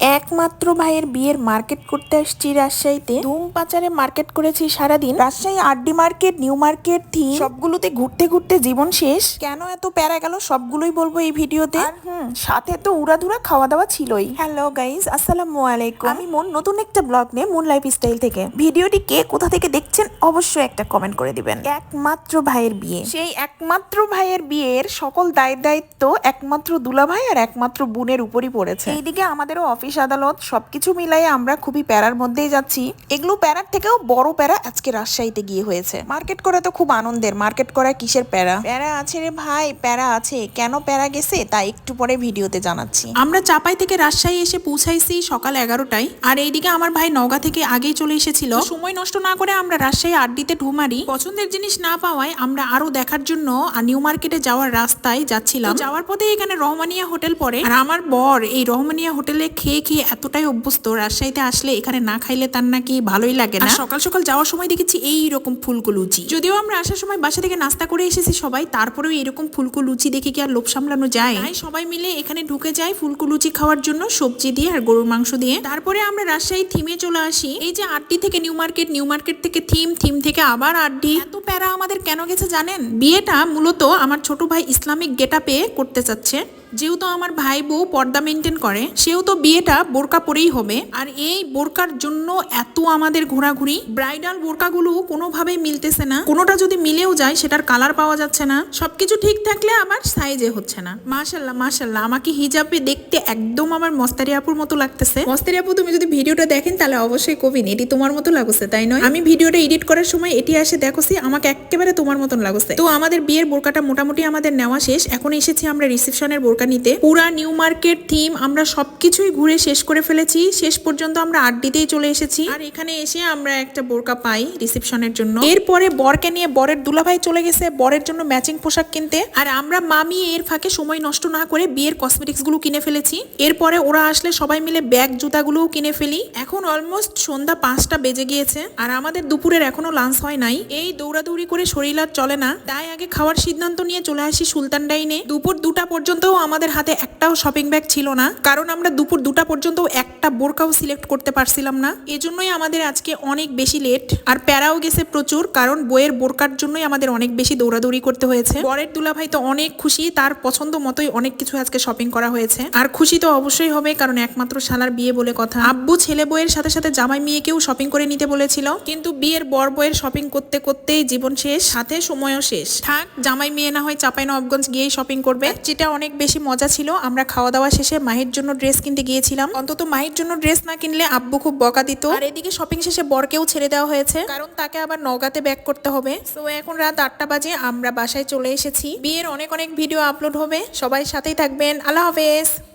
একমাত্র ভাইয়ের বিয়ের মার্কেট করতে আসছি রাজশাহীতে। ধুম পাচারে মার্কেট করেছি সারাদিন। Rajshahi, RD market, new market থি সবগুলোতে ঘুরতে ঘুরতে জীবন শেষ। কেন এত প্যারা গেল সবগুলোই বলব এই ভিডিওতে। হুম, সাথে তো উড়াধুরা খাওয়া দাওয়া ছিলই। হ্যালো গাইজ আসসালামু আলাইকুম। আমি মন নতুন একটা ব্লগ নিয়ে মুন লাইফ স্টাইল থেকে। ভিডিওটি কে কোথা থেকে দেখছেন অবশ্যই একটা কমেন্ট করে দিবেন। একমাত্র ভাইয়ের বিয়ে। সেই একমাত্র ভাইয়ের বিয়ের সকল দায় দায়িত্ব একমাত্র দুলা ভাই আর একমাত্র বোনের উপরই পড়েছে। এইদিকে আমাদেরও অফিস আদালত সবকিছু মিলাই আমরা খুবই প্যারার মধ্যেই যাচ্ছি। এগুলো প্যারার থেকেও বড় প্যারা আজকে রাজশাহীতে গিয়ে হয়েছে। মার্কেট করা তো খুব আনন্দের। মার্কেট করা কিসের প্যারা? প্যারা আছে রে ভাই, প্যারা আছে। কেন প্যারা গেছে তা একটু পরে ভিডিওতে জানাচ্ছি। আমরা চাপাই থেকে রাজশাহী এসে পৌঁছাইছি সকাল এগারোটায়। আর এইদিকে আমার ভাই নওগাঁ থেকে আগেই চলে এসেছিল। সময় নষ্ট না করে আমরা রাজশাহী আড্ডিতে ঢুমারি পছন্দের জিনিস না পাওয়ায় আমরা আরও দেখার জন্য আর নিউ মার্কেটে যাওয়ার রাস্তায় যাচ্ছিলাম। যাওয়ার পথে এখানে রহমানিয়া হোটেল পড়ে। আর আমার বর এই রহমানিয়া হোটেলে খেয়ে খেয়ে এতটাই অভ্যস্ত রাজশাহীতে আসলে এখানে না খাইলে তার নাকি ভালোই লাগে না। সকাল সকাল যাওয়ার সময় দেখেছি এই রকম ফুলকো লুচি। যদিও আমরা আসার সময় বাসা থেকে নাস্তা করে এসেছি সবাই তারপরেও এরকম ফুলকো লুচি দেখে কি আর লোভ সামলানো যায়? তাই সবাই মিলে এখানে ঢুকে যায় ফুলকো লুচি খাওয়ার জন্য সবজি দিয়ে আর গরুর মাংস দিয়ে। তারপরে আমরা রাজশাহী থিমে চলে আসি। এই যে আড্ডি থেকে নিউ মার্কেট নিউ মার্কেট থেকে থিম থিম থেকে আবার আড্ডি। এত প্যারা আমাদের কেন গেছে জানেন? বিয়েটা মূলত আমার ছোট ভাই ইসলামিক গেটাপে করতে চাচ্ছে। যেহেতু আমার ভাই বউ পর্দা মেনটেন করে সেও তো বিয়েটা বোরকা পরেই হবে। আর এই বোরকার জন্য এত আমাদের ঘোরাঘুরি ব্রাইডাল বোরকাগুলো কোনোভাবেই মিলতেছে না। কোনোটা যদি মিলেও যায়, সেটার কালার পাওয়া যাচ্ছে না। সবকিছু ঠিক থাকলে আমার সাইজে হচ্ছে না। মাশাল্লাহ মাশাল্লাহ আমাকে হিজাবে দেখতে একদম আমার মস্তারি আপুর মতো লাগতেছে। মস্তারি আপু, তুমি যদি ভিডিওটা দেখেন, তাহলে অবশ্যই কবিন এটি তোমার মতো লাগছে, তাই নয়? আমি ভিডিওটা এডিট করার সময় এটি আসে দেখোছি আমাকে একেবারে তোমার মতন লাগছে। তো আমাদের বিয়ের বোরকাটা মোটামুটি আমাদের নেওয়া শেষ। এখন এসেছি আমরা রিসেপশনের বোরকা নিতে পুরা নিউ মার্কেট থিম আমরা সবকিছুই ঘুরে শেষ করে ফেলেছি। শেষ পর্যন্ত আমরা আড্ডিতেই চলে এসেছি। আর এখানে এসে আমরা একটা বোরকা পাই রিসেপশনের জন্য। এরপরে বরকে নিয়ে বরের দুলাভাই চলে গেছে বরের জন্য ম্যাচিং পোশাক কিনতে। আর আমরা মামি এর ফাঁকে সময় নষ্ট না করে বিয়ের কসমেটিক্সগুলো কিনে ফেলেছি। এরপরে ওরা আসলে সবাই মিলে ব্যাগ, জুতাগুলোও কিনে ফেলি। এখন অলমোস্ট সন্ধ্যা পাঁচটা বেজে গিয়েছে। আর আমাদের দুপুরের এখনও লাঞ্চ হয় নাই। এই দৌড়াদৌড়ি করে শরীর আর চলে না। তাই আগে খাওয়ার সিদ্ধান্ত নিয়ে চলে আসি সুলতান ডাইনে। দুপুর দুটা পর্যন্তও আমাদের হাতে একটাও শপিং ব্যাগ ছিল না। কারণ আমরা দুপুর দুটা পর্যন্ত একটা বোরকাও সিলেক্ট করতে পারছিলাম না। এজন্যই আমাদের আজকে অনেক বেশি লেট আর প্যারাও গেছে প্রচুর, কারণ বইয়ের বোরকার জন্যই আমাদের অনেক বেশি দৌড়াদৌড়ি করতে হয়েছে। বরের দুলাভাই তো অনেক খুশি, তার পছন্দ মতোই অনেক কিছু আজকে শপিং করা হয়েছে। আর খুশি তো অবশ্যই হবে, কারণ একমাত্র শালার বিয়ে বলে কথা। আব্বু ছেলে বইয়ের সাথে সাথে জামাই মেয়েকেও শপিং করে নিতে বলেছিল। কিন্তু বিয়ের বর বইয়ের শপিং করতে করতেই জীবন শেষ, সাথে সময়ও শেষ। থাক, জামাই মেয়ে না হয় চাপাই নবগঞ্জ গিয়েই শপিং করবে। যেটা অনেক বেশি মজা ছিল। আমরা খাওয়া দাওয়া শেষে মাহির জন্য ড্রেস কিনতে গিয়েছিলাম। অন্তত মাহির জন্য ড্রেস না কিনলে আব্বু খুব বকা দিত। আর এদিকে শপিং শেষে বরকেও ছেড়ে দেওয়া হয়েছে। কারণ তাকে আবার নগাতে ব্যাক করতে হবে। তো এখন রাত আটটা বাজে, আমরা বাসায় চলে এসেছি। বিয়ের অনেক অনেক ভিডিও আপলোড হবে। সবাই সাথেই থাকবেন। আল্লাহ হাফেজ।